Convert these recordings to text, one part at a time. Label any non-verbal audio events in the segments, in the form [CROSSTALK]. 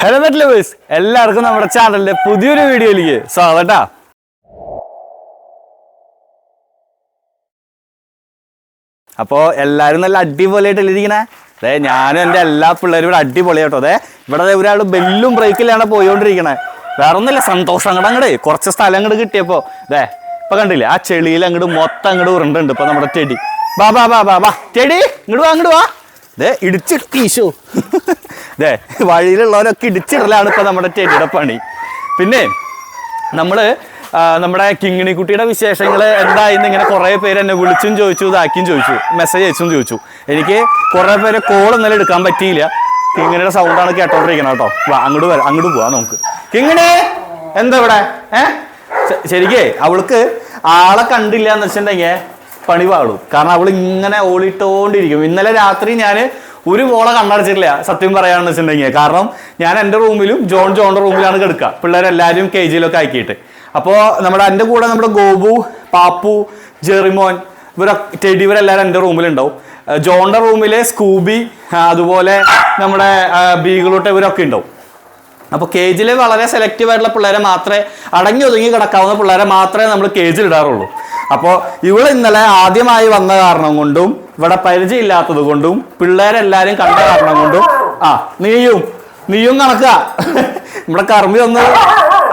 Hello met lovers എല്ലാവർക്കും നമ്മുടെ ചാനലിന്റെ പുതിയൊരു വീഡിയോയിലേക്ക് സ്വാഗതം അപ്പോൾ എല്ലാവരും നല്ല അടിപൊളിയായിട്ട് ഇരിക്കണേ? അതെ ഞാനും എന്റെ എല്ലാ പിള്ളേരും ഇവിടെ അടിപൊളിയായിട്ടോ അതെ ഇവിടെ ഒരാൾ ബെല്ലും ബ്രേക്കിലാണ് പോയിക്കൊണ്ടിരിക്കണേ വേറെ ഒന്നുമില്ല സന്തോഷം. അങ്ങോട്ട് അങ്ങോട്ട് കുറച്ച് സ്ഥലം അങ്ങോട്ട് കിട്ടിയപ്പോൾ അതെ ഇപ്പൊ കണ്ടില്ലേ ആ ചെളിയിൽ അങ്ങോട്ട് മൊത്തം അങ്ങോട്ട് ഉരുണ്ടുണ്ട് ഇപ്പൊ നമ്മുടെ ചെടി ബാ ബാ ബാ ബാ ബാ ചെടി ഇങ്ങോട്ട് വാ അങ്ങോട്ട് വാ. ദേ ഇടിച്ചിട്ട് ഈശോ. വഴിയിലുള്ളവരൊക്കെ ഇടിച്ചിടലാണ് ഇപ്പൊ നമ്മുടെ ചേട്ടിയുടെ പണി. പിന്നെ നമ്മൾ നമ്മുടെ കിങ്ങിണിക്കുട്ടിയുടെ വിശേഷങ്ങൾ എന്തായിരുന്നു ഇങ്ങനെ കുറേ പേര് എന്നെ വിളിച്ചും ചോദിച്ചു ഇതാക്കിയും ചോദിച്ചു മെസ്സേജ് അയച്ചും ചോദിച്ചു. എനിക്ക് കുറേ പേര് കോൾ ഇന്നലെ എടുക്കാൻ പറ്റിയില്ല. കിങ്ങിണിയുടെ സൗണ്ടാണ് കേട്ടോണ്ടിരിക്കണം കേട്ടോ. അങ്ങോട്ട് വരാം അങ്ങോട്ട് പോവാം നമുക്ക്. കിങ്ങിണി എന്താ ഇവിടെ? ഏ? ശരിക്കേ അവൾക്ക് ആളെ കണ്ടില്ല എന്ന് വെച്ചിട്ടുണ്ടെങ്കിൽ പണി പാടും. കാരണം അവൾ ഇങ്ങനെ ഓളിട്ടോണ്ടിരിക്കും ഇന്നലെ രാത്രി ഞാൻ ഒരു പോള കണ്ണടച്ചിട്ടില്ല സത്യം പറയാണെന്ന് വെച്ചിട്ടുണ്ടെങ്കിൽ. കാരണം ഞാൻ എന്റെ റൂമിലും ജോൺ ജോണിന്റെ റൂമിലാണ് കിടക്കുക. പിള്ളേരെല്ലാവരും കെ ജിയിലൊക്കെ ആക്കിയിട്ട്. അപ്പോൾ നമ്മുടെ എന്റെ കൂടെ നമ്മുടെ ഗോപു പാപ്പു ജെറിമോൻ ഇവരൊക്കെ ടെഡി ഇവരെല്ലാവരും എന്റെ റൂമിലുണ്ടാവും. ജോണിന്റെ റൂമിൽ സ്കൂബി അതുപോലെ നമ്മുടെ ബീഗിളൂട്ട് ഇവരൊക്കെ ഉണ്ടാവും. അപ്പോൾ കേജിൽ വളരെ സെലക്റ്റീവ് ആയിട്ടുള്ള പിള്ളേരെ മാത്രമേ അടങ്ങി ഒതുങ്ങി കിടക്കാവുന്ന പിള്ളേരെ മാത്രമേ നമ്മൾ കേജിൽ ഇടാറുള്ളൂ. അപ്പോൾ ഇവൾ ഇന്നലെ ആദ്യമായി വന്ന കാരണം കൊണ്ടും ഇവിടെ പരിചയമില്ലാത്തത് കൊണ്ടും പിള്ളേരെല്ലാരും കണ്ട കാരണം കൊണ്ടും ആ നീയും നീയും കണക്കാ. ഇവിടെ കർമ്മി ഒന്ന്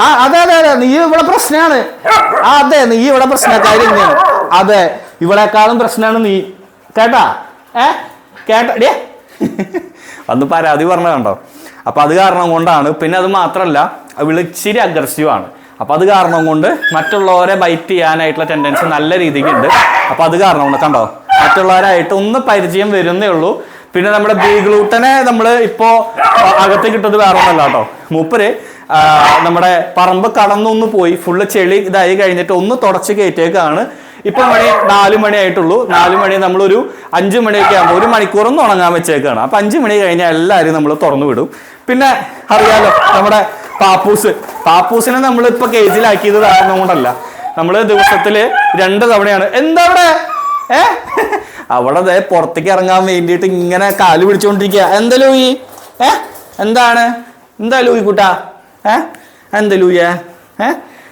ആ അതെ അതെ അതെ നീ ഇവിടെ പ്രശ്നമാണ്. ആ അതെ നീ ഇവിടെ പ്രശ്നക്കാരി തന്നെയാണ്. അതെ ഇവളെക്കാളും പ്രശ്നമാണ് നീ. കേട്ടാ? ഏ? കേട്ടാ അന്ന് പരാതി പറഞ്ഞ കണ്ടോ? അപ്പൊ അത് കാരണം കൊണ്ടാണ് പിന്നെ അത് മാത്രമല്ല വിളിച്ചിരി ഇച്ചിരി അഗ്രസീവ് ആണ്. അപ്പൊ അത് കാരണം കൊണ്ട് മറ്റുള്ളവരെ ബൈറ്റ് ചെയ്യാനായിട്ടുള്ള ടെൻഡൻസി നല്ല രീതിക്ക് ഉണ്ട്. അപ്പൊ അത് കാരണം കൊണ്ട് കണ്ടോ? മറ്റുള്ളവരായിട്ട് ഒന്ന് പരിചയം വരുന്നേ ഉള്ളൂ. പിന്നെ നമ്മുടെ ബീഗ്ലൂട്ടനെ നമ്മൾ ഇപ്പോ അകത്ത് കിട്ടുന്നത് വേറെ ഒന്നല്ല കേട്ടോ. മൂപ്പര് നമ്മുടെ പറമ്പ് കടന്നൊന്ന് പോയി. ഫുള്ള് ചെളി ഇതായി കഴിഞ്ഞിട്ട് ഒന്ന് തുടച്ച് കയറ്റിയേക്കാണ്. ഇപ്പൊ മണി നാല് മണിയായിട്ടുള്ളൂ നാല് മണി നമ്മളൊരു അഞ്ചു മണിയൊക്കെ ആകുമ്പോൾ ഒരു മണിക്കൂറൊന്നും ഉണങ്ങാൻ വെച്ചേക്കാണ്. അപ്പൊ അഞ്ചു മണി കഴിഞ്ഞാൽ എല്ലാവരും നമ്മൾ തുറന്നു വിടും. പിന്നെ അറിയാലോ നമ്മുടെ പാപ്പൂസ്. പാപ്പൂസിനെ നമ്മൾ ഇപ്പൊ കേജിലാക്കിയത് കാരണം കൊണ്ടല്ല. നമ്മൾ ദിവസത്തിൽ രണ്ട് തവണയാണ്. എന്താ അവിടെ? ഏ? അവിടെ പുറത്തേക്ക് ഇറങ്ങാൻ വേണ്ടിയിട്ട് ഇങ്ങനെ കാൽ പിടിച്ചോണ്ടിരിക്കുക എന്താ ലൂയി? ഏ? എന്താണ്? എന്താ ലൂയി കൂട്ടാ? ഏ? എന്താ ലൂയ? ഏ?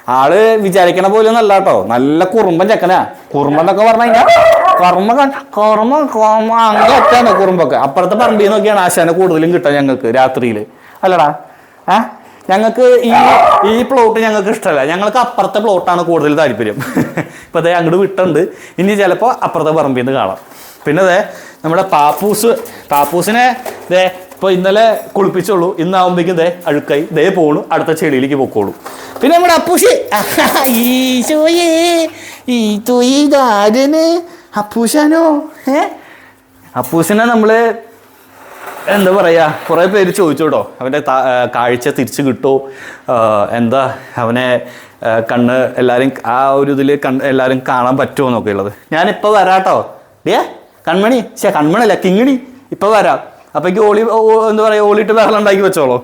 ആൾ വിചാരിക്കണ പോലെ ഒന്നല്ല കേട്ടോ നല്ല കുറുമ്പൻ ചെക്കനാ. കുറുമ്പൻ എന്നൊക്കെ പറഞ്ഞു കഴിഞ്ഞാൽ കർമ്മ കർമ്മ കർമ്മ അങ്ങനെയൊക്കെയാണ് കുറുമ്പൊക്കെ. അപ്പുറത്തെ പറമ്പിൽ നോക്കിയാണ് ആശാനെ കൂടുതലും കിട്ടുക ഞങ്ങൾക്ക് രാത്രിയിൽ അല്ലടാ. ഏ? ഞങ്ങൾക്ക് ഈ ഈ പ്ലോട്ട് ഞങ്ങൾക്ക് ഇഷ്ടമല്ല. ഞങ്ങൾക്ക് അപ്പുറത്തെ പ്ലോട്ടാണ് കൂടുതൽ താല്പര്യം. [LAUGHS] ഇപ്പം അതേ അങ്ങോട്ട് വിട്ടുണ്ട്. ഇനി ചിലപ്പോൾ അപ്പുറത്തെ പറമ്പിൽ നിന്ന് കാണാം. പിന്നെ അതെ നമ്മുടെ പാപ്പൂസ് പാപ്പൂസിനെ ദേ ഇപ്പോൾ ഇന്നലെ കുളിപ്പിച്ചുള്ളൂ. ഇന്നാവുമ്പോഴേക്കും ദേ അഴുക്കായി. ദേ പോണു. അടുത്ത ചെടിയിലേക്ക് പൊക്കോളൂ. പിന്നെ നമ്മുടെ അപ്പൂഷി [LAUGHS] ഈശോയേ ഈ തൊയ്താരന് അപ്പൂശാനോ? ഏ? അപ്പൂസിനെ നമ്മൾ എന്താ പറയുക കുറേ പേര് ചോദിച്ചു കേട്ടോ അവന്റെ താ- കാഴ്ച തിരിച്ചു കിട്ടുമോ എന്താ അവനെ കണ്ണ് എല്ലാവരും ആ ഒരു ഇതിൽ കണ്ണ് എല്ലാവരും കാണാൻ പറ്റുമോ എന്നൊക്കെ ഉള്ളത്. ഞാനിപ്പോൾ വരാട്ടോ. ഏ കൺമണി ശേ കൺമണിയല്ല കിങ്ങിണി ഇപ്പോൾ വരാം. അപ്പോഴേക്ക് ഓളി എന്താ പറയുക ഓളിയിട്ട് ബഹളം ഉണ്ടാക്കി വെച്ചോളൂ.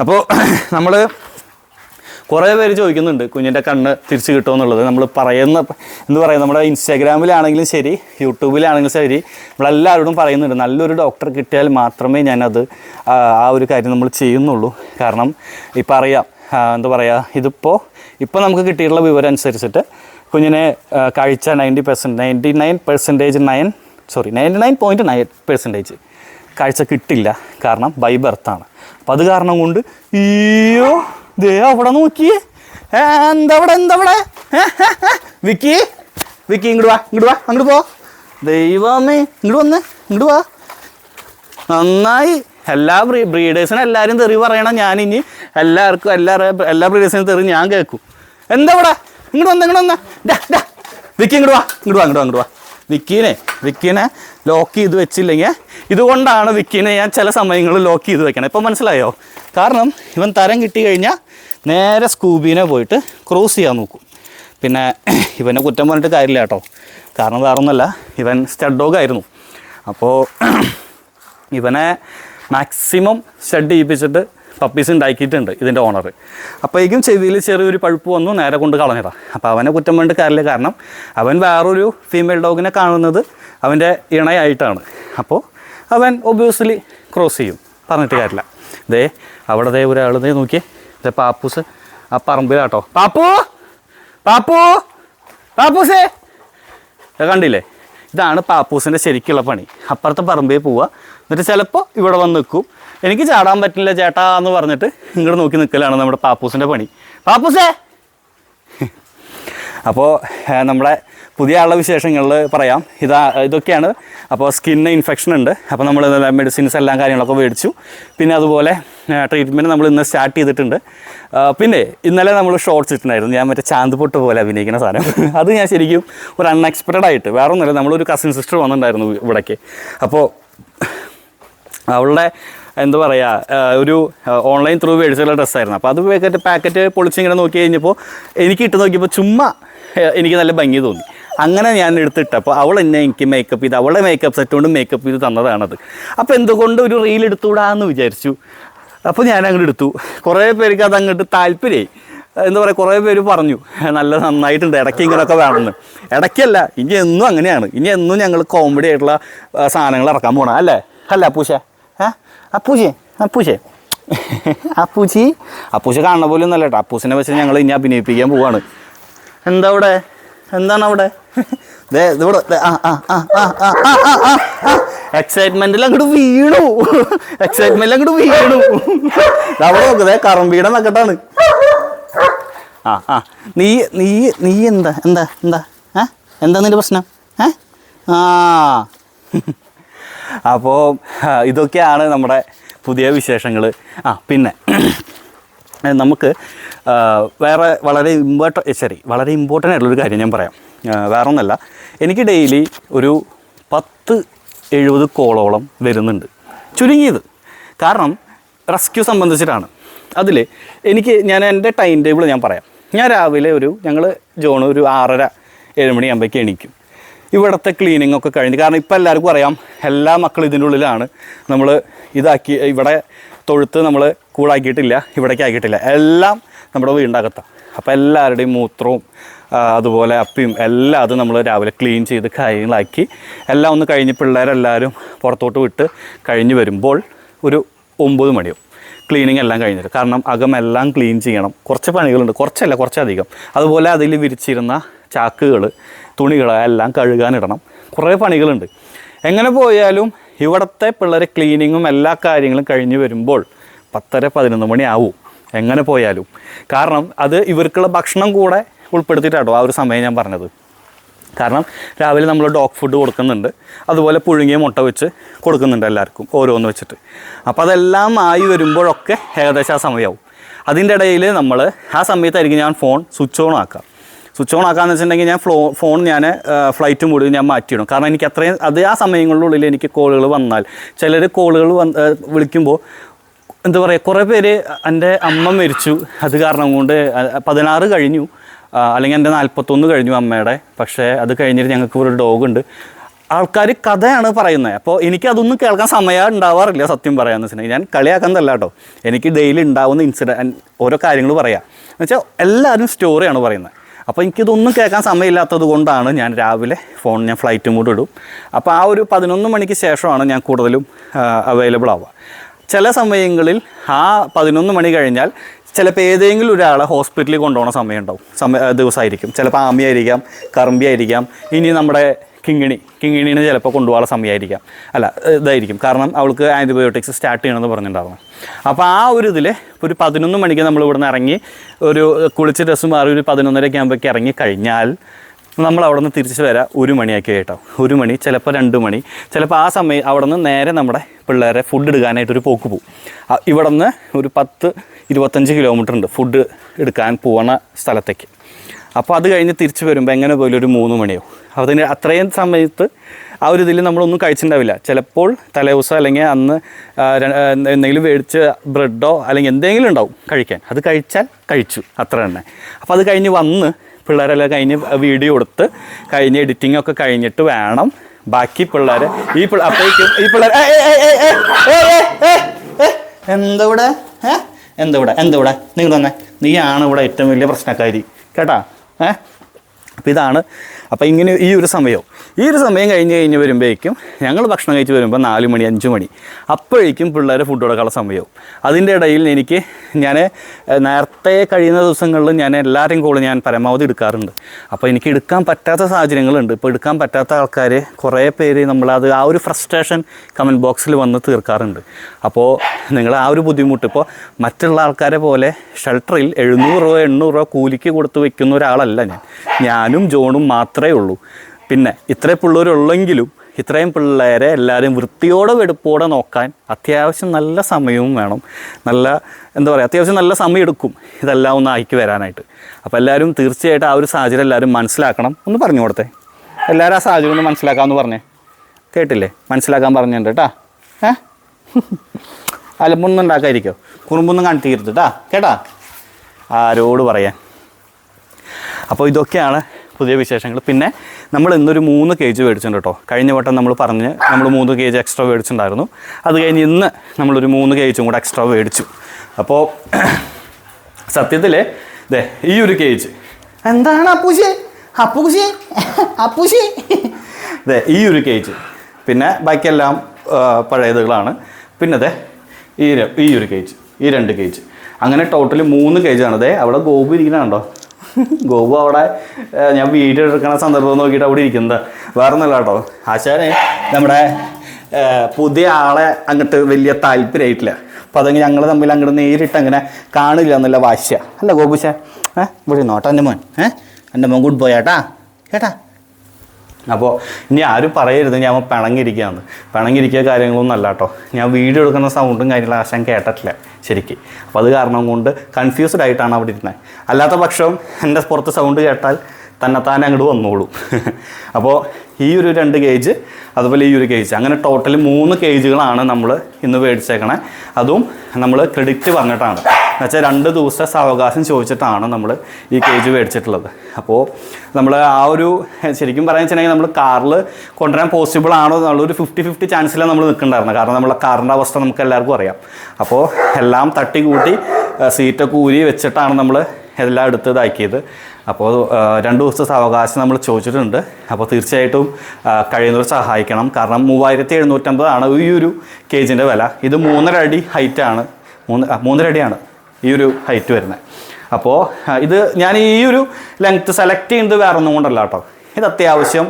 അപ്പോൾ [CLEARS THROAT] നമ്മൾ കുറേ പേര് ചോദിക്കുന്നുണ്ട് കുഞ്ഞിന്റെ കണ്ണ് തിരിച്ചു കിട്ടുമെന്നുള്ളത് നമ്മൾ പറയുന്ന എന്ന് പറയുക നമ്മുടെ ഇൻസ്റ്റാഗ്രാമിലാണെങ്കിലും ശരി യൂട്യൂബിലാണെങ്കിലും ശരി നമ്മളെല്ലാവരോടും പറയുന്നുണ്ട് നല്ലൊരു ഡോക്ടർ കിട്ടിയാൽ മാത്രമേ ഞാനത് ആ ഒരു കാര്യം നമ്മൾ ചെയ്യുന്നുള്ളൂ. കാരണം ഇപ്പം അറിയാം എന്താ പറയുക ഇതിപ്പോൾ ഇപ്പോൾ നമുക്ക് കിട്ടിയിട്ടുള്ള വിവരം അനുസരിച്ചിട്ട് കുഞ്ഞിനെ കാഴ്ച ninety percent ninety nine percentage nine sorry ninety nine point nine percentage കാഴ്ച കിട്ടില്ല കാരണം ബൈ ബർത്താണ് അപ്പം അത് കാരണം കൊണ്ട് അയ്യോ ദേ അവിടെ നോക്കി. എന്താ അവിടെ എന്താ അവിടെ? വിക്കി വിക്കി ഇങ്ങോട്ട് വാ ഇങ്ങോട്ട് വാ അങ്ങോട്ട് പോ. ദൈവമേ ഇങ്ങോട്ട് വന്ന് ഇങ്ങോട്ട് വാ. നന്നായി. എല്ലാ ബ്രീ ബ്രീഡേഴ്സിനും എല്ലാവരും തെറി പറയണം ഞാൻ ഇനി എല്ലാവർക്കും എല്ലാ എല്ലാ ബ്രീഡേഴ്സിനും തെറി ഞാൻ കേൾക്കും. എന്താ ഇവിടെ ഇങ്ങോട്ട് വന്ന് ഇങ്ങോട്ട് വന്ന. വിക്കി ഇങ്ങോട്ട് വാ ഇങ്ങോട്ട് വാ ഇങ്ങോട്ട് വാ ഇങ്ങോട്ട് വാ. വിക്കീനെ വിക്കീനെ ലോക്ക് ചെയ്ത് വെച്ചില്ലെങ്കിൽ ഇതുകൊണ്ടാണ് വിക്കീനെ ഞാൻ ചില സമയങ്ങളിൽ ലോക്ക് ചെയ്ത് വെക്കണം. ഇപ്പം മനസ്സിലായോ? കാരണം ഇവൻ തരം കിട്ടി കഴിഞ്ഞാൽ നേരെ സ്കൂബീനെ പോയിട്ട് ക്രോസ് ചെയ്യാൻ നോക്കും. പിന്നെ ഇവനെ കുറ്റം പറഞ്ഞിട്ട് കാര്യമില്ല കേട്ടോ. കാരണം വേറെ ഒന്നുമല്ല ഇവൻ സ്റ്റഡ് ആയിരുന്നു. അപ്പോൾ ഇവനെ മാക്സിമം ഷെഡ് ചെയ്യിപ്പിച്ചിട്ട് പപ്പീസ് ഉണ്ടാക്കിയിട്ടുണ്ട് ഇതിന്റെ ഓണർ അപ്പോഴേക്കും ചെവിയിൽ ചെറിയൊരു പഴുപ്പ് വന്നു നേരെ കൊണ്ട് കളഞ്ഞതാണ് അപ്പോൾ അവനെ കുറ്റം വേണ്ട കാര്യമില്ല. കാരണം അവൻ വേറൊരു ഫീമെയിൽ ഡോഗിനെ കാണുന്നത് അവന്റെ ഇണയായിട്ടാണ്. അപ്പോൾ അവൻ ഒബ്വിയസ്ലി ക്രോസ് ചെയ്യും. പറഞ്ഞിട്ട് കാര്യമില്ല. ദേ അവിടെ ദേ ഒരാൾ ദേ നോക്കിയേ. പാപ്പൂസ്. ആ പറമ്പിലാട്ടോ. പാപ്പു! പാപ്പു! പാപ്പൂസേ! കണ്ടില്ലേ? ഇതാണ് പാപ്പൂസിന്റെ ശരിക്കുള്ള പണി. അപ്പുറത്തെ പറമ്പിൽ പോവുക എന്നിട്ട് ചിലപ്പോൾ ഇവിടെ വന്ന് നിൽക്കും എനിക്ക് ചാടാൻ പറ്റില്ല ചേട്ടാ എന്ന് പറഞ്ഞിട്ട് ഇങ്ങോട്ട് നോക്കി നിൽക്കലാണ് നമ്മുടെ പാപ്പൂസിന്റെ പണി. പാപ്പൂസേ! അപ്പോൾ നമ്മുടെ പുതിയ ആളുടെ വിശേഷങ്ങളിൽ പറയാം. ഇതാ ഇതൊക്കെയാണ്. അപ്പോൾ സ്കിന്നിന് ഇൻഫെക്ഷൻ ഉണ്ട്. അപ്പോൾ നമ്മൾ മെഡിസിൻസ് എല്ലാം കാര്യങ്ങളൊക്കെ മേടിച്ചു. പിന്നെ അതുപോലെ ട്രീറ്റ്മെന്റ് നമ്മൾ ഇന്ന് സ്റ്റാർട്ട് ചെയ്തിട്ടുണ്ട്. പിന്നെ ഇന്നലെ നമ്മൾ ഷോർട്സ് ഇട്ടിട്ടുണ്ടായിരുന്നു. ഞാൻ മറ്റേ ചാന്ത് പൊട്ട് പോലെ അഭിനയിക്കുന്ന സാധനം. [LAUGHS] അത് ഞാൻ ശരിക്കും ഒരു അൺഎക്സ്പെക്റ്റഡ് ആയിട്ട് വേറെ ഒന്നുമില്ല നമ്മളൊരു കസിൻ സിസ്റ്റർ വന്നിട്ടുണ്ടായിരുന്നു ഇവിടേക്ക്. അപ്പോൾ അവളുടെ എന്താ പറയുക ഒരു ഓൺലൈൻ ത്രൂ മേടിച്ചുള്ള ഡ്രസ്സായിരുന്നു അപ്പോൾ അത് പാക്കറ്റ് പാക്കറ്റ് പൊളിച്ചിങ്ങനെ നോക്കി കഴിഞ്ഞപ്പോൾ എനിക്ക് ഇട്ട് നോക്കിയപ്പോൾ ചുമ്മാ എനിക്ക് നല്ല ഭംഗി തോന്നി. അങ്ങനെ ഞാൻ എടുത്തിട്ടപ്പോൾ അവൾ എന്നെ എനിക്ക് മേക്കപ്പ് ചെയ്ത് അവളെ മേക്കപ്പ് സെറ്റ് കൊണ്ട് മേക്കപ്പ് ചെയ്ത് തന്നതാണത്. അപ്പോൾ എന്തുകൊണ്ട് ഒരു റീൽ എടുത്തുകൂടാന്ന് വിചാരിച്ചു. അപ്പോൾ ഞാൻ അങ്ങോട്ട് എടുത്തു. കുറേ പേർക്ക് അത് അങ്ങോട്ട് താല്പര്യമായി. എന്താ പറയുക കുറേ പേര് പറഞ്ഞു നല്ല നന്നായിട്ടുണ്ട് ഇടയ്ക്ക് ഇങ്ങനെയൊക്കെ വേണമെന്ന് ഇടയ്ക്കല്ല ഇനി എന്നും അങ്ങനെയാണ്. ഇനി എന്നും ഞങ്ങൾ കോമഡി ആയിട്ടുള്ള സാധനങ്ങൾ ഇറക്കാൻ പോകണം അല്ലേ? അല്ല അപ്പൂശ? ഏ? അപ്പൂശേ അപ്പൂശേ. അപ്പൂച്ചി? അപ്പൂശ കാണുന്ന പോലെ ഒന്നല്ല കേട്ടോ. അപ്പൂസിനെ വെച്ച് ഞങ്ങൾ ഇനി അഭിനയിപ്പിക്കാൻ പോവാണ്. എന്താ അവിടെ? എന്താണ് അവിടെ എക്സൈറ്റ്മെന്റിൽ അങ്ങോട്ട് വീണു. എക്സൈറ്റ്മെന്റിൽ അങ്ങോട്ട് വീണു അവിടെ നോക്കുന്നത് കറമ്പീടെ നക്കട്ടാണ് ആ ആ. നീ നീ നീ എന്താ എന്താ എന്താ? ഏ? എന്താ നിന്റെ പ്രശ്നം? ഏ? ആ. അപ്പോൾ ഇതൊക്കെയാണ് നമ്മുടെ പുതിയ വിശേഷങ്ങൾ ആ പിന്നെ നമുക്ക് വേറെ വളരെ ഇമ്പോർട്ട ശരി വളരെ ഇമ്പോർട്ടന്റ് ആയിട്ടുള്ളൊരു കാര്യം ഞാൻ പറയാം. വേറെ ഒന്നല്ല എനിക്ക് ഡെയിലി ഒരു പത്ത് എഴുപത് കോളോളം വരുന്നുണ്ട്. ചുരുങ്ങിയത്. കാരണം റെസ്ക്യൂ സംബന്ധിച്ചിട്ടാണ്. അതിൽ എനിക്ക് ഞാൻ എന്റെ ടൈം ടേബിൾ ഞാൻ പറയാം. ഞാൻ രാവിലെ ഒരു ഞങ്ങൾ ജോൺ ഒരു ആറര ഏഴ് മണിയാകുമ്പോഴേക്ക് എണീക്കും. ഇവിടുത്തെ ക്ലീനിങ് ഒക്കെ കഴിഞ്ഞ് കാരണം ഇപ്പോൾ എല്ലാവർക്കും അറിയാം എല്ലാ മക്കളും ഇതിന്റെ ഉള്ളിലാണ് നമ്മൾ ഇതാക്കി ഇവിടെ തൊഴുത്ത് നമ്മൾ കൂടാക്കിയിട്ടില്ല ഇവിടേക്ക് ആക്കിയിട്ടില്ല. എല്ലാം നമ്മുടെ വീടിനകത്താണ് അപ്പോൾ എല്ലാവരുടെയും മൂത്രവും അതുപോലെ അപ്പിയും എല്ലാം അത് നമ്മൾ രാവിലെ ക്ലീൻ ചെയ്ത് കാര്യങ്ങളാക്കി എല്ലാം ഒന്ന് കഴിഞ്ഞ് പിള്ളേരെല്ലാവരും പുറത്തോട്ട് വിട്ട് കഴിഞ്ഞ് വരുമ്പോൾ ഒരു ഒമ്പത് മണിയോ ക്ലീനിങ് എല്ലാം കഴിഞ്ഞിട്ട്. കാരണം അകമെല്ലാം ക്ലീൻ ചെയ്യണം. കുറച്ച് പണികളുണ്ട്. കുറച്ചല്ല കുറച്ചധികം. അതുപോലെ അതിൽ വിരിച്ചിരുന്ന ചാക്കുകൾ തുണികൾ എല്ലാം കഴുകാനിടണം. കുറേ പണികളുണ്ട്. എങ്ങനെ പോയാലും ഇവിടുത്തെ പിള്ളേർ ക്ലീനിങ്ങും എല്ലാ കാര്യങ്ങളും കഴിഞ്ഞ് വരുമ്പോൾ പത്തര പതിനൊന്ന് മണിയാവും എങ്ങനെ പോയാലും. കാരണം അത് ഇവർക്കുള്ള ഭക്ഷണം കൂടെ ഉൾപ്പെടുത്തിയിട്ടാട്ടോ ആ ഒരു സമയം ഞാൻ പറഞ്ഞത്. കാരണം രാവിലെ നമ്മൾ ഡോഗ് ഫുഡ് കൊടുക്കുന്നുണ്ട്. അതുപോലെ പുഴുങ്ങിയ മുട്ട വെച്ച് കൊടുക്കുന്നുണ്ട് എല്ലാവർക്കും ഓരോന്ന് വെച്ചിട്ട്. അപ്പോൾ അതെല്ലാം ആയി വരുമ്പോഴൊക്കെ ഏകദേശം ആ സമയമാവും. അതിന്റെ ഇടയിൽ നമ്മൾ ആ സമയത്തായിരിക്കും ഞാൻ ഫോൺ സ്വിച്ച് ഓൺ ആക്കാം സ്വിച്ച് ഓൺ ആക്കാന്ന് വെച്ചിട്ടുണ്ടെങ്കിൽ ഞാൻ ഫ്ലോ ഫോൺ ഞാൻ ഫ്ലൈറ്റ് മൂടി ഞാൻ മാറ്റിയിടും. കാരണം എനിക്ക് അത്രയും അത് ആ സമയങ്ങളിലുള്ളിൽ എനിക്ക് കോളുകൾ വന്നാൽ ചിലർ കോളുകൾ വന്ന് വിളിക്കുമ്പോൾ എന്താ പറയുക കുറേ പേര് എന്റെ അമ്മ മരിച്ചു. അത് കാരണം കൊണ്ട് പതിനാറ് കഴിഞ്ഞു. അല്ലെങ്കിൽ എന്റെ നാൽപ്പത്തൊന്ന് കഴിഞ്ഞു അമ്മയുടെ. പക്ഷേ അത് കഴിഞ്ഞിട്ട് ഞങ്ങൾക്ക് ഒരു ഉണ്ട്. ആൾക്കാർ കഥയാണ് പറയുന്നത് അപ്പോൾ എനിക്ക് അതൊന്നും കേൾക്കാൻ സമയം ഉണ്ടാവാറില്ല സത്യം പറയാമെന്ന് വെച്ചിട്ടുണ്ടെങ്കിൽ. ഞാൻ കളിയാക്കുന്നതല്ല കേട്ടോ. എനിക്ക് ഡെയിലി ഉണ്ടാവുന്ന ഇൻസിഡന്റ് ഓരോ കാര്യങ്ങൾ പറയാം. എന്നുവെച്ചാൽ എല്ലാവരും സ്റ്റോറിയാണ് പറയുന്നത് അപ്പോൾ എനിക്കിതൊന്നും കേൾക്കാൻ സമയമില്ലാത്തത് കൊണ്ടാണ് ഞാൻ രാവിലെ ഫോൺ ഞാൻ ഫ്ലൈറ്റും കൂടെ ഇടും. അപ്പോൾ ആ ഒരു പതിനൊന്ന് മണിക്ക് ശേഷമാണ് ഞാൻ കൂടുതലും അവൈലബിൾ ആവുക. ചില സമയങ്ങളിൽ ആ പതിനൊന്ന് മണി കഴിഞ്ഞാൽ ചിലപ്പോൾ ഏതെങ്കിലും ഒരാളെ ഹോസ്പിറ്റലിൽ കൊണ്ടുപോകുന്ന സമയം ഉണ്ടാവും. സമയ ദിവസമായിരിക്കും. ചിലപ്പോൾ ആമിയായിരിക്കാം കറമ്പിയായിരിക്കാം. കറമ്പി ഇനി നമ്മുടെ കിങ്ങിണി കിങ്ങിണീനെ ചിലപ്പോൾ കൊണ്ടുപോകാനുള്ള സമയമായിരിക്കാം അല്ല ഇതായിരിക്കും. കാരണം അവൾക്ക് ആന്റിബയോട്ടിക്സ് സ്റ്റാർട്ട് ചെയ്യണമെന്ന് പറഞ്ഞിട്ടുണ്ടായിരുന്നു. അപ്പോൾ ആ ഒരു ഇതിൽ ഒരു പതിനൊന്ന് മണിക്ക് നമ്മൾ ഇവിടുന്ന് ഇറങ്ങി ഒരു കുളിച്ച് ഡ്രസ്സ് മാറി ഒരു പതിനൊന്നരയ്ക്ക് ആകുമ്പോഴേക്ക് ഇറങ്ങി കഴിഞ്ഞാൽ നമ്മൾ അവിടെ നിന്ന് തിരിച്ച് വരാം ഒരു മണിയൊക്കെ കേട്ടോ. ഒരു മണി ചിലപ്പോൾ രണ്ട് മണി. ചിലപ്പോൾ ആ സമയം അവിടെ നിന്ന് നേരെ നമ്മുടെ പിള്ളേരെ ഫുഡ് എടുക്കാനായിട്ട് ഒരു പോക്ക് പോകും ഇവിടെ നിന്ന് ഒരു പത്ത് ഇരുപത്തഞ്ച് കിലോമീറ്റർ ഉണ്ട് ഫുഡ് എടുക്കാൻ പോകുന്ന സ്ഥലത്തേക്ക്. അപ്പോൾ അത് കഴിഞ്ഞ് തിരിച്ച് വരുമ്പോൾ എങ്ങനെ പോലും ഒരു മൂന്ന് മണിയാവും. അതിന് അത്രയും സമയത്ത് ആ ഒരു ഇതിൽ നമ്മളൊന്നും കഴിച്ചിട്ടുണ്ടാവില്ല. ചിലപ്പോൾ തലേദിവസം അല്ലെങ്കിൽ അന്ന് എന്തെങ്കിലും മേടിച്ച് ബ്രെഡോ അല്ലെങ്കിൽ എന്തെങ്കിലും ഉണ്ടാവും കഴിക്കാൻ. അത് കഴിച്ചാൽ കഴിച്ചു. അത്ര തന്നെ. അപ്പോൾ അത് കഴിഞ്ഞ് വന്ന് പിള്ളേരെല്ലാം കഴിഞ്ഞ് വീഡിയോ എടുത്ത് കഴിഞ്ഞ് എഡിറ്റിംഗ് ഒക്കെ കഴിഞ്ഞിട്ട് വേണം ബാക്കി പിള്ളേരെ ഈ അപ്പോഴേക്കും ഈ പിള്ളേർ എന്താ ഇവിടെ? എന്താ ഇവിടെ? എന്താ ഇവിടെ? നിങ്ങൾ തന്നെ നീയാണ് ഇവിടെ ഏറ്റവും വലിയ പ്രശ്നക്കാരി. കേട്ടാ? ഏ? അപ്പോൾ ഇതാണ്. അപ്പോൾ ഇങ്ങനെ ഈ ഒരു സമയവും ഈ ഒരു സമയം കഴിഞ്ഞ് കഴിഞ്ഞ് വരുമ്പോഴേക്കും ഞങ്ങൾ ഭക്ഷണം കഴിച്ച് വരുമ്പോൾ നാല് മണി അഞ്ച് മണി. അപ്പോഴേക്കും പിള്ളേർ ഫുഡ് കൊടുക്കാനുള്ള സമയവും. അതിന്റെ ഇടയിൽ എനിക്ക് ഞാൻ നേരത്തെ കഴിയുന്ന ദിവസങ്ങളിൽ ഞാൻ എല്ലാവരെയും കോൾ ഞാൻ പരമാവധി എടുക്കാറുണ്ട്. അപ്പോൾ എനിക്ക് എടുക്കാൻ പറ്റാത്ത സാഹചര്യങ്ങളുണ്ട്. ഇപ്പോൾ എടുക്കാൻ പറ്റാത്ത ആൾക്കാർ കുറേ പേര് നമ്മളത് ആ ഒരു ഫ്രസ്ട്രേഷൻ കമന്റ് ബോക്സിൽ വന്ന് തീർക്കാറുണ്ട്. അപ്പോൾ നിങ്ങൾ ആ ഒരു ബുദ്ധിമുട്ട് ഇപ്പോൾ മറ്റുള്ള ആൾക്കാരെ പോലെ ഷെൽട്ടറിൽ എഴുന്നൂറ് രൂപ എണ്ണൂറ് രൂപ കൂലിക്ക് കൊടുത്ത് വയ്ക്കുന്ന ഒരാളല്ല ഞാൻ. ഞാൻ ഞാനും ജോണും മാത്രമേ ഉള്ളൂ. പിന്നെ ഇത്രയും പിള്ളേരുള്ളെങ്കിലും ഇത്രയും പിള്ളേരെ എല്ലാവരും വൃത്തിയോടെ വെടുപ്പോടെ നോക്കാൻ അത്യാവശ്യം നല്ല സമയവും വേണം. നല്ല എന്താ പറയുക അത്യാവശ്യം നല്ല സമയം എടുക്കും ഇതെല്ലാം ഒന്ന് ആക്കി വരാനായിട്ട്. അപ്പോൾ എല്ലാവരും തീർച്ചയായിട്ടും ആ ഒരു സാഹചര്യം എല്ലാവരും മനസ്സിലാക്കണം. ഒന്ന് പറഞ്ഞു കൊടുത്തേ. എല്ലാവരും ആ സാഹചര്യം ഒന്ന് മനസ്സിലാക്കാമെന്ന് പറഞ്ഞേ. കേട്ടില്ലേ? മനസ്സിലാക്കാൻ പറഞ്ഞിട്ടുണ്ട് കേട്ടാ ഏ? അലമ്പൊന്നും ഉണ്ടാക്കാതിരിക്കോ. കുറുമ്പൊന്നും കേട്ടാ കേട്ടാ? ആരോട് പറയാൻ? അപ്പോൾ ഇതൊക്കെയാണ് പുതിയ വിശേഷങ്ങൾ. പിന്നെ നമ്മൾ ഇന്നൊരു മൂന്ന് കെ ജി മേടിച്ചിട്ടുണ്ട് കേട്ടോ. കഴിഞ്ഞ വട്ടം നമ്മൾ പറഞ്ഞ് നമ്മൾ മൂന്ന് കെ ജി എക്സ്ട്രാ മേടിച്ചിട്ടുണ്ടായിരുന്നു. അത് കഴിഞ്ഞ് ഇന്ന് നമ്മളൊരു മൂന്ന് കെ ജിയും കൂടെ എക്സ്ട്രാ മേടിച്ചു. അപ്പോൾ [CLEARS THROAT] സത്യത്തിൽ ദേ ഈ ഒരു കെ ജി എന്താണ് അപ്പൂശി? അപ്പൂശി? അപ്പൂശി? [LAUGHS] ദേ ഈ ഒരു കെ ജി പിന്നെ ബാക്കിയെല്ലാം പഴയതുകളാണ്. പിന്നെ ദേ ഈ ഈ ഒരു കെ ജി ഈ രണ്ട് കെ ജി അങ്ങനെ ടോട്ടൽ മൂന്ന് കെ ജി ആണ്. ദേ അവിടെ ഗോപി ഇരിക്കണുണ്ടോ ഗോപു അവിടെ ഞാൻ വീഡിയോ എടുക്കുന്ന സന്ദർഭം നോക്കിയിട്ട് അവിടെ ഇരിക്കുന്നത് വേറെ ഒന്നല്ല കേട്ടോ. ആശാനെ നമ്മുടെ പുതിയ ആളെ അങ്ങോട്ട് വലിയ താല്പര്യമായിട്ടില്ല. അപ്പോൾ അതങ്ങനെ ഞങ്ങൾ തമ്മിൽ അങ്ങോട്ട് നേരിട്ട് അങ്ങനെ കാണില്ല എന്നുള്ള വാശ്യ. അല്ല ഗോപുശ ഏ ഇവിടെ നോട്ടോ എന്റെ മോൻ ഏ എന്റെ മോൻ ഗുഡ് ബോയ് ഏട്ടാ കേട്ടാ. അപ്പോൾ ഇനി ആരും പറയരുത് ഞാൻ പിണങ്ങിയിരിക്കുകയാണ്. പിണങ്ങിയിരിക്കുക കാര്യങ്ങളൊന്നും അല്ല കേട്ടോ ഞാൻ വീഡിയോ എടുക്കുന്ന സൗണ്ടും കാര്യങ്ങളും ആശാൻ കേട്ടിട്ടില്ല ശരിക്ക്. അപ്പോൾ അത് കാരണം കൊണ്ട് കൺഫ്യൂസ്ഡ് ആയിട്ടാണ് അവിടെ ഇരുന്നത് അല്ലാത്ത പക്ഷം എന്റെ പുറത്ത് സൗണ്ട് കേട്ടാൽ തന്നെത്താൻ അങ്ങോട്ട് വന്നോളൂ. [LAUGHS] അപ്പോൾ ഈ ഒരു രണ്ട് കേജ് അതുപോലെ ഈ ഒരു കേജ് അങ്ങനെ ടോട്ടൽ മൂന്ന് കേജുകളാണ് നമ്മൾ ഇന്ന് മേടിച്ചേക്കണേ. അതും നമ്മൾ ക്രെഡിറ്റ് പറഞ്ഞിട്ടാണ് എന്നുവെച്ചാൽ രണ്ട് ദിവസത്തെ സാവകാശം ചോദിച്ചിട്ടാണ് നമ്മൾ ഈ കേജ് മേടിച്ചിട്ടുള്ളത്. അപ്പോൾ നമ്മൾ ആ ഒരു ശരിക്കും പറയാൻ വെച്ചിട്ടുണ്ടെങ്കിൽ നമ്മൾ കാറിൽ കൊണ്ടുവരാൻ പോസിബിൾ ആണോ എന്നുള്ളൊരു ഫിഫ്റ്റി ഫിഫ്റ്റി ചാൻസിലാണ് നമ്മൾ നിൽക്കുന്നുണ്ടായിരുന്നത് കാരണം നമ്മളെ കാറിന്റെ അവസ്ഥ നമുക്ക് എല്ലാവർക്കും അറിയാം. അപ്പോൾ എല്ലാം തട്ടി കൂട്ടി സീറ്റൊക്കെ ഊരി വെച്ചിട്ടാണ് നമ്മൾ എല്ലാം എടുത്ത് ഇതാക്കിയത്. അപ്പോൾ രണ്ട് ദിവസത്തെ സാവകാശം നമ്മൾ ചോദിച്ചിട്ടുണ്ട്. അപ്പോൾ തീർച്ചയായിട്ടും കഴിയുന്നവർ സഹായിക്കണം. കാരണം മൂവായിരത്തി എഴുന്നൂറ്റമ്പതാണ് ഈ ഒരു കേജിന്റെ വില. ഇത് മൂന്നര അടി ഹൈറ്റാണ് മൂന്ന് മൂന്നര അടിയാണ് ഈ ഒരു ഹൈറ്റ് വരുന്നത്. അപ്പോൾ ഇത് ഞാൻ ഈ ഒരു ലെങ്ത്ത് സെലക്ട് ചെയ്യുന്നത് വേറെ ഒന്നും കൊണ്ടല്ല കേട്ടോ. ഇത് അത്യാവശ്യം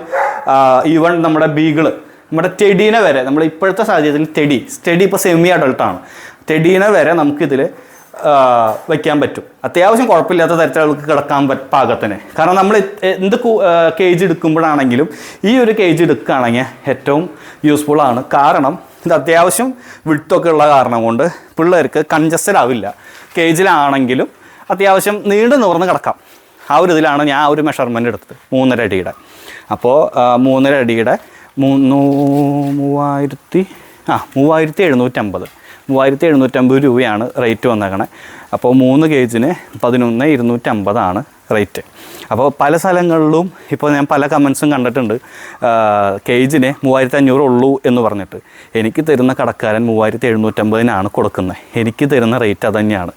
ഈവൺ നമ്മുടെ ബീഗിൾ നമ്മുടെ ടെഡീനെ വരെ നമ്മൾ ഇപ്പോഴത്തെ സാഹചര്യത്തിൽ ടെഡി ടെഡി ഇപ്പോൾ സെമി അഡൾട്ടാണ് ടെഡീനെ വരെ നമുക്കിതിൽ വയ്ക്കാൻ പറ്റും. അത്യാവശ്യം കുഴപ്പമില്ലാത്ത തരത്തിൽ അവൾക്ക് കിടക്കാൻ പാകത്തിന്. കാരണം നമ്മൾ എന്ത് കേജ് എടുക്കുമ്പോഴാണെങ്കിലും ഈ ഒരു കേജ് എടുക്കുകയാണെങ്കിൽ ഏറ്റവും യൂസ്ഫുൾ ആണ്. കാരണം ഇത് അത്യാവശ്യം വിട്ടൊക്കെ ഉള്ള കാരണം കൊണ്ട് പിള്ളേർക്ക് കൺജസ്റ്റഡ് ആവില്ല. കേജിലാണെങ്കിലും അത്യാവശ്യം നീണ്ടു നിവർന്ന് കിടക്കാം. ആ ഒരു ഇതിലാണ് ഞാൻ ആ ഒരു മെഷർമെന്റ് എടുത്തത്. മൂന്നര അടിയുടെ. അപ്പോൾ മൂന്നര അടിയുടെ മൂന്നൂ മൂവായിരത്തി ആ മൂവായിരത്തി എഴുന്നൂറ്റമ്പത്. മൂവായിരത്തി എഴുന്നൂറ്റമ്പത് രൂപയാണ് റേറ്റ് വന്നേക്കണേ. അപ്പോൾ മൂന്ന് കേജിന് പതിനൊന്ന് ഇരുന്നൂറ്റമ്പതാണ് റേറ്റ് അപ്പോൾ പല സ്ഥലങ്ങളിലും ഇപ്പോൾ ഞാൻ പല കമൻസും കണ്ടിട്ടുണ്ട്. കേജിന് മൂവായിരത്തി അഞ്ഞൂറ് ഉള്ളൂ എന്ന് പറഞ്ഞിട്ട്. എനിക്ക് തരുന്ന കടക്കാരൻ മൂവായിരത്തി എഴുന്നൂറ്റമ്പതിനാണ് കൊടുക്കുന്നത്. എനിക്ക് തരുന്ന റേറ്റ് അത് തന്നെയാണ്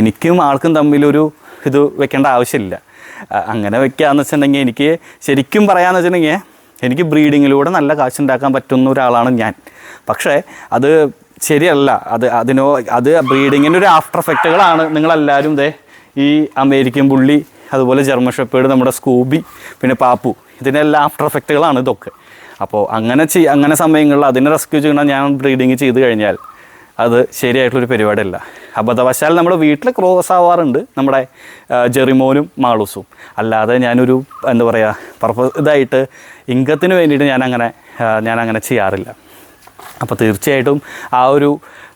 എനിക്കും ആൾക്കും തമ്മിലൊരു ഇത് വെക്കേണ്ട ആവശ്യമില്ല. അങ്ങനെ വെക്കുകയെന്ന് വെച്ചിട്ടുണ്ടെങ്കിൽ എനിക്ക് ശരിക്കും പറയാമെന്ന് വെച്ചിട്ടുണ്ടെങ്കിൽ എനിക്ക് ബ്രീഡിങ്ങിലൂടെ നല്ല കാശുണ്ടാക്കാൻ പറ്റുന്ന ഒരാളാണ് ഞാൻ. പക്ഷേ അത് ശരിയല്ല. അത് അതിനോ അത് ബ്രീഡിങ്ങിന്റെ ഒരു ആഫ്റ്റർ എഫക്റ്റുകളാണ് നിങ്ങളെല്ലാവരും ഇതേ ഈ അമേരിക്കൻ പുള്ളി അതുപോലെ ജർമ്മൻ ഷെപ്പേഡ് നമ്മുടെ സ്കൂബി പിന്നെ പാപ്പു. ഇതിനെല്ലാം ആഫ്റ്റർ എഫക്റ്റുകളാണ് ഇതൊക്കെ. അപ്പോൾ അങ്ങനെ ചെയ് അങ്ങനെ സമയങ്ങളിൽ അതിനെ റെസ്ക്യൂ ചെയ്യണം ഞാൻ ബ്രീഡിങ് ചെയ്ത് കഴിഞ്ഞാൽ അത് ശരിയായിട്ടുള്ളൊരു പരിപാടിയല്ല. അബദ്ധവശാൽ നമ്മുടെ വീട്ടിൽ ക്രോസ് ആവാറുണ്ട് നമ്മുടെ ജെറിമോനും മാളൂസും. അല്ലാതെ ഞാനൊരു എന്താ പറയുക പർപ്പസ് ഇതായിട്ട് ഇൻകത്തിന് വേണ്ടിയിട്ട് ഞാനങ്ങനെ ഞാനങ്ങനെ ചെയ്യാറില്ല. അപ്പോൾ തീർച്ചയായിട്ടും ആ ഒരു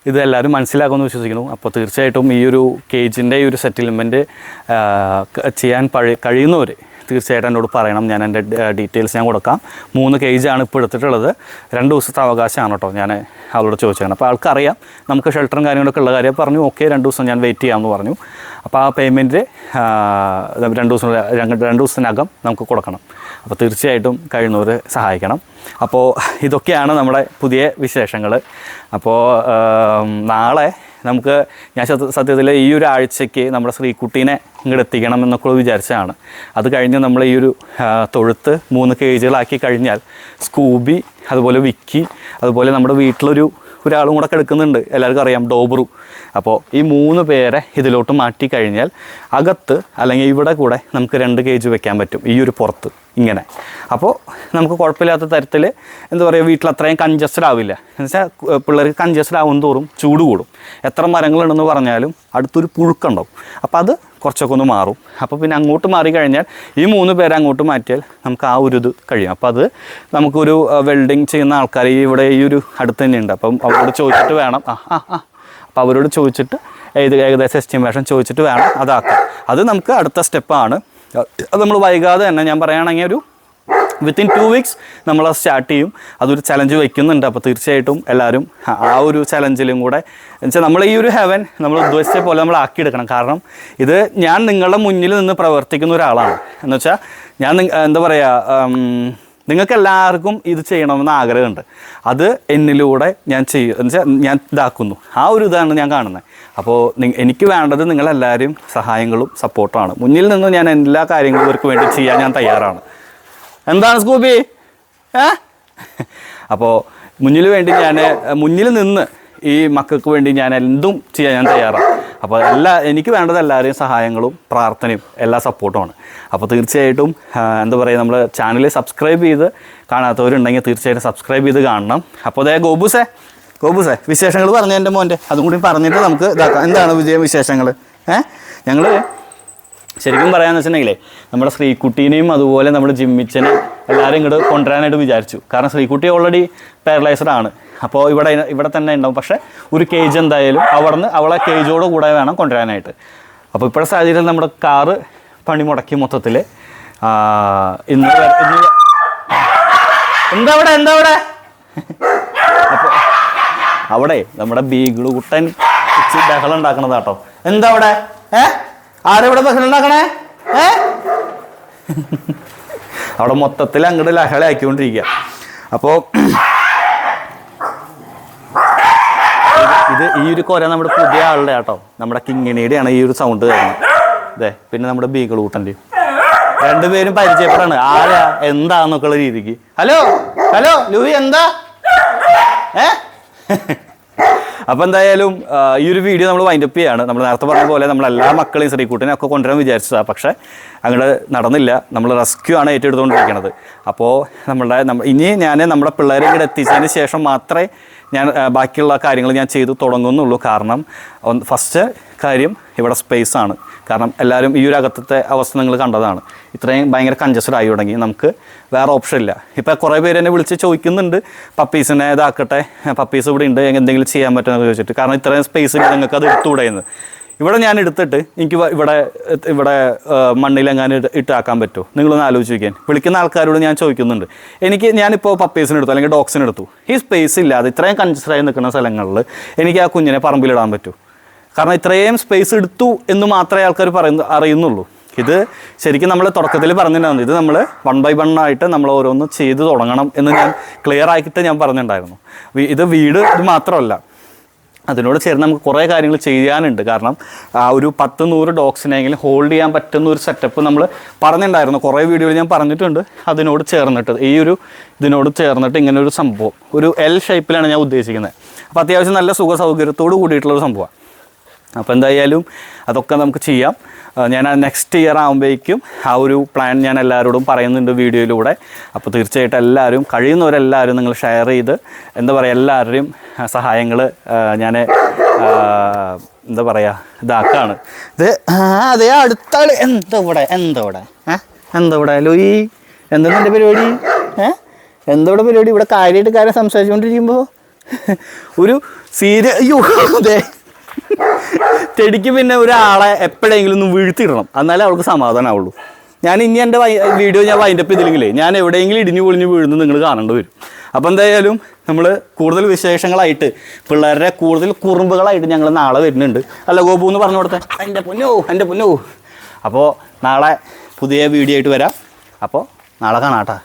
ഇത് എല്ലാവരും മനസ്സിലാക്കുമെന്ന് വിശ്വസിക്കുന്നു. അപ്പോൾ തീർച്ചയായിട്ടും ഈ ഒരു കേജിന്റെ ഈ ഒരു സെറ്റിൽമെന്റ് ചെയ്യാൻ പഴ കഴിയുന്നവർ തീർച്ചയായിട്ടും എന്നോട് പറയണം. ഞാൻ എന്റെ ഡീറ്റെയിൽസ് ഞാൻ കൊടുക്കാം. മൂന്ന് കേജാണ് ഇപ്പോൾ എടുത്തിട്ടുള്ളത്. രണ്ട് ദിവസത്തെ അവകാശമാണ് കേട്ടോ ഞാൻ അവളോട് ചോദിച്ചതാണ് അപ്പോൾ ആൾക്കറിയാം നമുക്ക് ഷെൽട്ടറും കാര്യങ്ങളൊക്കെ ഉള്ള കാര്യം പറഞ്ഞു. ഓക്കെ രണ്ട് ദിവസം ഞാൻ വെയിറ്റ് ചെയ്യാമെന്ന് പറഞ്ഞു. അപ്പോൾ ആ പേയ്മെന്റ് രണ്ട് ദിവസം രണ്ട് ദിവസത്തിനകം നമുക്ക് കൊടുക്കണം. അപ്പോൾ തീർച്ചയായിട്ടും കഴിയുന്നവർ സഹായിക്കണം. അപ്പോൾ ഇതൊക്കെയാണ് നമ്മുടെ പുതിയ വിശേഷങ്ങൾ. അപ്പോൾ നാളെ നമുക്ക് ഞാൻ സത്യത്തിൽ ഈ ഒരു ആഴ്ചയ്ക്ക് നമ്മുടെ ശ്രീകുട്ടീനെ ഇങ്ങോട്ട് എത്തിക്കണം എന്നൊക്കെ വിചാരിച്ചതാണ്. അത് കഴിഞ്ഞ് നമ്മൾ ഈ ഒരു തൊഴുത്ത് മൂന്ന് കേജുകളാക്കി കഴിഞ്ഞാൽ സ്കൂബി അതുപോലെ വിക്കി അതുപോലെ നമ്മുടെ വീട്ടിലൊരു ഒരാളും കൂടെ കിടക്കുന്നുണ്ട്. എല്ലാവർക്കും അറിയാം ഡോബ്രു. അപ്പോൾ ഈ മൂന്ന് പേരെ ഇതിലോട്ട് മാറ്റി കഴിഞ്ഞാൽ അകത്ത് അല്ലെങ്കിൽ ഇവിടെ കൂടെ നമുക്ക് രണ്ട് കേജ് വെക്കാൻ പറ്റും. ഈ ഒരു പുറത്ത് ഇങ്ങനെ. അപ്പോൾ നമുക്ക് കുഴപ്പമില്ലാത്ത തരത്തിൽ എന്താ പറയുക വീട്ടിൽ അത്രയും കൺജസ്റ്റഡ് ആവില്ല. എന്ന് വെച്ചാൽ പിള്ളേർക്ക് കൺജസ്റ്റഡ് ആവും തോറും ചൂട് കൂടും. എത്ര മരങ്ങളുണ്ടെന്ന് പറഞ്ഞാലും അടുത്തൊരു പുഴുക്കുണ്ടാവും. അപ്പോൾ അത് കുറച്ചൊക്കെ ഒന്ന് മാറും. അപ്പോൾ പിന്നെ അങ്ങോട്ട് മാറിക്കഴിഞ്ഞാൽ ഈ മൂന്ന് പേരെ അങ്ങോട്ട് മാറ്റിയാൽ നമുക്ക് ആ ഒരു ഇത് കഴിയും. അപ്പോൾ അത് നമുക്കൊരു വെൽഡിങ് ചെയ്യുന്ന ആൾക്കാർ ഇവിടെ ഈ ഒരു അടുത്ത് തന്നെയുണ്ട്. അപ്പം അവരോട് ചോദിച്ചിട്ട് വേണം. ആ ആ ആ. അപ്പോൾ അവരോട് ചോദിച്ചിട്ട് ഏത് ഏകദേശം എസ്റ്റിമേഷൻ ചോദിച്ചിട്ട് വേണം അതാക്കാം അത് നമുക്ക് അടുത്ത സ്റ്റെപ്പാണ് അത് നമ്മൾ വൈകാതെ തന്നെ ഞാൻ പറയുകയാണെങ്കിൽ ഒരു വിത്തിൻ ടു വീക്സ് നമ്മൾ അത് സ്റ്റാർട്ട് ചെയ്യും. അതൊരു ചലഞ്ച് വയ്ക്കുന്നുണ്ട് അപ്പോൾ തീർച്ചയായിട്ടും എല്ലാവരും ആ- ഒരു ചലഞ്ചിലും കൂടെ. എന്നുവെച്ചാൽ നമ്മൾ ഈ ഒരു ഹെവൻ നമ്മൾ ഉദ്ദേശിച്ച പോലെ നമ്മൾ ആക്കിയെടുക്കണം. കാരണം ഇത് ഞാൻ നിങ്ങളുടെ മുന്നിൽ നിന്ന് പ്രവർത്തിക്കുന്ന ഒരാളാണ്. എന്ന് വെച്ചാൽ ഞാൻ എന്താ പറയുക നിങ്ങൾക്ക് എല്ലാവർക്കും ഇത് ചെയ്യണമെന്ന് ആഗ്രഹമുണ്ട്. അത് എന്നിലൂടെ ഞാൻ ചെയ്യും എന്ന് വെച്ചാൽ ഞാൻ ഇതാക്കുന്നു. ആ ഒരു ഇതാണ് ഞാൻ കാണുന്നത് അപ്പോൾ എനിക്ക് വേണ്ടത് നിങ്ങളെല്ലാവരും സഹായങ്ങളും സപ്പോർട്ടുമാണ് മുന്നിൽ നിന്ന് ഞാൻ എല്ലാ കാര്യങ്ങളും ഇവർക്ക് വേണ്ടി ചെയ്യാൻ ഞാൻ തയ്യാറാണ്. എന്താണ് സ്കൂബി? ഏ? അപ്പോൾ മുന്നിൽ വേണ്ടി ഞാൻ മുന്നിൽ നിന്ന് ഈ മക്കൾക്ക് വേണ്ടി ഞാൻ എന്തും ചെയ്യാൻ ഞാൻ തയ്യാറാണ് അപ്പോൾ എല്ലാ എനിക്ക് വേണ്ടത് എല്ലാവരെയും സഹായങ്ങളും പ്രാർത്ഥനയും എല്ലാ സപ്പോർട്ടുമാണ് അപ്പോൾ തീർച്ചയായിട്ടും എന്താ പറയുക നമ്മൾ ചാനൽ സബ്സ്ക്രൈബ് ചെയ്ത് കാണാത്തവരുണ്ടെങ്കിൽ തീർച്ചയായിട്ടും സബ്സ്ക്രൈബ് ചെയ്ത് കാണണം. അപ്പോൾ അതേ ഗോബുസേ ഗോബുസേ വിശേഷങ്ങൾ പറഞ്ഞു എന്റെ മോന്റെ? അതും കൂടി പറഞ്ഞിട്ട് നമുക്ക് ഇതാക്കാം. എന്താണ് വിജയ വിശേഷങ്ങൾ ഏഹ് ഞങ്ങൾ ശരിക്കും പറയാന്ന് വെച്ചിട്ടുണ്ടെങ്കിലേ നമ്മുടെ ശ്രീകുട്ടീനെയും അതുപോലെ നമ്മുടെ ജിമ്മിച്ചനെ എല്ലാവരും ഇങ്ങോട്ട് കൊണ്ടുവരാനായിട്ട് വിചാരിച്ചു. കാരണം ശ്രീകുട്ടി ഓൾറെഡി പാരലൈസ്ഡ് ആണ്. അപ്പോൾ ഇവിടെ ഇവിടെ തന്നെ ഉണ്ടാവും. പക്ഷേ ഒരു കേജ് എന്തായാലും അവിടുന്ന് അവളെ കേജോട് കൂടെ വേണം കൊണ്ടുവരാനായിട്ട്. അപ്പോൾ ഇപ്പോഴത്തെ സാഹചര്യത്തിൽ നമ്മുടെ കാറ് പണി മുടക്കി മൊത്തത്തിൽ ഇന്ന് ഇന്ന് എന്താ അവിടെ? എന്താ അവിടെ? അപ്പോൾ അവിടെ നമ്മുടെ ബീഗിൾ കുട്ടൻ ബഹളം ഉണ്ടാക്കണതാട്ടോ. എന്താ അവിടെ? ഏ? ആരെവിടെ ബഹളം ഉണ്ടാക്കണേ? ഏ? അവിടെ മൊത്തത്തിൽ അങ്ങോട്ട് ലഹള ആക്കിക്കൊണ്ടിരിക്കുക അപ്പോ ഇത് ഈ ഒരു കൊര നമ്മുടെ പുതിയ ആളുടെ ആട്ടോ. നമ്മുടെ കിങ്ങിണിയുടെയാണ് ഈ ഒരു സൗണ്ട് വരുന്നത് അതെ പിന്നെ നമ്മുടെ ബീഗൾ കൂട്ടന്റെയും രണ്ടുപേരും പരിചയപ്പെടാണ്. ആരാ എന്താന്നൊക്കെയുള്ള രീതിക്ക്. ഹലോ ഹലോ ലൂയി എന്താ? ഏ? അപ്പോൾ എന്തായാലും ഈ ഒരു വീഡിയോ നമ്മൾ വൈൻഡപ്പ് ചെയ്യാണ്. നമ്മൾ നേരത്തെ പറഞ്ഞ പോലെ നമ്മൾ എല്ലാ മക്കളെയും ശ്രീകുട്ടിനെ ഒക്കെ കൊണ്ടുവരാൻ വിചാരിച്ചതാണ് പക്ഷേ അങ്ങോട്ട് നടന്നില്ല. നമ്മൾ റെസ്ക്യൂ ആണ് ഏറ്റെടുത്തുകൊണ്ടിരിക്കുന്നത് അപ്പോൾ നമ്മളുടെ നമ്മ ഇനി ഞാൻ നമ്മുടെ പിള്ളേരെ ഇവിടെ എത്തിച്ചതിന് ശേഷം മാത്രമേ ഞാൻ ബാക്കിയുള്ള കാര്യങ്ങൾ ഞാൻ ചെയ്തു തുടങ്ങുന്നുള്ളൂ. കാരണം ഫസ്റ്റ് കാര്യം ഇവിടെ സ്പേസ് ആണ്. കാരണം എല്ലാവരും ഈ ഒരു അകത്തത്തെ അവസ്ഥ നിങ്ങൾ കണ്ടതാണ്. ഇത്രയും ഭയങ്കര കഞ്ചസ്റ്റഡ് ആയി തുടങ്ങി. നമുക്ക് വേറെ ഓപ്ഷൻ ഇല്ല. ഇപ്പോൾ കുറേ പേര് എന്നെ വിളിച്ച് ചോദിക്കുന്നുണ്ട്. പപ്പീസിനെ ഇതാക്കട്ടെ. പപ്പീസ് ഇവിടെ ഉണ്ട്. എന്തെങ്കിലും ചെയ്യാൻ പറ്റുമെന്ന് ചോദിച്ചിട്ട്. കാരണം ഇത്രയും സ്പേസ് സ്പേസിൽ നിങ്ങൾക്ക് അത് എടുത്തുകൂടെ എന്ന് ഇവിടെ ഞാൻ എടുത്തിട്ട് എനിക്ക് ഇവിടെ ഇവിടെ മണ്ണിലെങ്ങാനും ഇട്ട് ഇട്ടാക്കാൻ പറ്റുമോ? നിങ്ങളൊന്ന് ആലോചിച്ച് നോക്കിയാൽ വിളിക്കുന്ന ആൾക്കാരോട് ഞാൻ ചോദിക്കുന്നുണ്ട്. എനിക്ക് ഞാനിപ്പോൾ എടുത്തു അല്ലെങ്കിൽ ഡോഗ്സിന് എടുത്തു. ഈ സ്പേസ് ഇല്ലാതെ ഇത്രയും കൺസിഡറായി നിൽക്കുന്ന സ്ഥലങ്ങളിൽ എനിക്ക് ആ കുഞ്ഞിനെ പറമ്പിലിടാൻ പറ്റൂ കാരണം ഇത്രയും സ്പേസ് എടുത്തു എന്ന് മാത്രമേ ആൾക്കാർ പറയുന്ന അറിയുന്നുള്ളൂ. ഇത് ശരിക്കും നമ്മൾ തുടക്കത്തിൽ പറഞ്ഞിട്ടുണ്ടായിരുന്നു. ഇത് നമ്മൾ വൺ ബൈ വൺ ആയിട്ട് നമ്മൾ ഓരോന്ന് ചെയ്ത് തുടങ്ങണം എന്ന് ഞാൻ ക്ലിയർ ആക്കിയിട്ട് ഞാൻ പറഞ്ഞിട്ടുണ്ടായിരുന്നു. ഇത് വീട് ഇത് മാത്രമല്ല. അതിനോട് ചേർന്ന് നമുക്ക് കുറേ കാര്യങ്ങൾ ചെയ്യാനുണ്ട്. കാരണം ആ ഒരു പത്ത് നൂറ് ഡോഗ്സിനെങ്കിലും ഹോൾഡ് ചെയ്യാൻ പറ്റുന്ന ഒരു സെറ്റപ്പ് നമ്മൾ പറഞ്ഞിട്ടുണ്ടായിരുന്നു കുറേ വീഡിയോയിൽ ഞാൻ പറഞ്ഞിട്ടുണ്ട്. അതിനോട് ചേർന്നിട്ട് ഈ ഒരു ഇതിനോട് ചേർന്നിട്ട് ഇങ്ങനെ ഒരു സംഭവം. ഒരു എൽ ഷേപ്പിലാണ് ഞാൻ ഉദ്ദേശിക്കുന്നത്. അപ്പോൾ അത്യാവശ്യം നല്ല സുഖ സൗകര്യത്തോട് കൂടിയിട്ടുള്ളൊരു സംഭവമാണ്. അപ്പോൾ എന്തായാലും അതൊക്കെ നമുക്ക് ചെയ്യാം. ഞാൻ നെക്സ്റ്റ് ഇയർ ആകുമ്പോഴേക്കും ആ ഒരു പ്ലാൻ ഞാൻ എല്ലാവരോടും പറയുന്നുണ്ട് വീഡിയോയിലൂടെ. അപ്പോൾ തീർച്ചയായിട്ടും എല്ലാവരും കഴിയുന്നവരെല്ലാവരും നിങ്ങൾ ഷെയർ ചെയ്ത് എന്താ പറയുക എല്ലാവരുടെയും സഹായങ്ങൾ ഞാൻ എന്താ പറയുക ഇതാക്കാണ്. ഇത് അതേ അടുത്താൾ എന്താ ഇവിടെ എന്താ ഇവിടെ എന്താ ഇവിടെ ലൂയി? എന്താ എന്റെ പരിപാടി? എന്താ ഇവിടെ പരിപാടി? ഇവിടെ കാര്യമായിട്ട് കാര്യം സംസാരിച്ചുകൊണ്ടിരിക്കുമ്പോൾ ഒരു സീരിയ അയ്യോ അതെ ചെടിക്ക് പിന്നെ ഒരാളെ എപ്പോഴെങ്കിലും ഒന്ന് വീഴ്ത്തിയിടണം. എന്നാലേ അവൾക്ക് സമാധാനമാവുള്ളൂ ഞാൻ ഇനി എന്റെ വീഡിയോ ഞാൻ വൈൻഡപ്പ് ചെയ്തില്ലെങ്കിലേ ഞാൻ എവിടെയെങ്കിലും ഇടിഞ്ഞു പൊളിഞ്ഞ് വീഴുന്നു നിങ്ങൾ കാണേണ്ടി വരും. അപ്പോൾ എന്തായാലും നമ്മൾ കൂടുതൽ വിശേഷങ്ങളായിട്ട് പിള്ളേരുടെ കൂടുതൽ കുറുമ്പുകളായിട്ട് ഞങ്ങൾ നാളെ വരുന്നുണ്ട്. അല്ല ഗോപു എന്ന് പറഞ്ഞു കൊടുത്തേ. എന്റെ പൊന്നോ എന്റെ പൊന്നോ. അപ്പോൾ നാളെ പുതിയ വീഡിയോ ആയിട്ട് വരാം. അപ്പോൾ നാളെ കാണാട്ടാ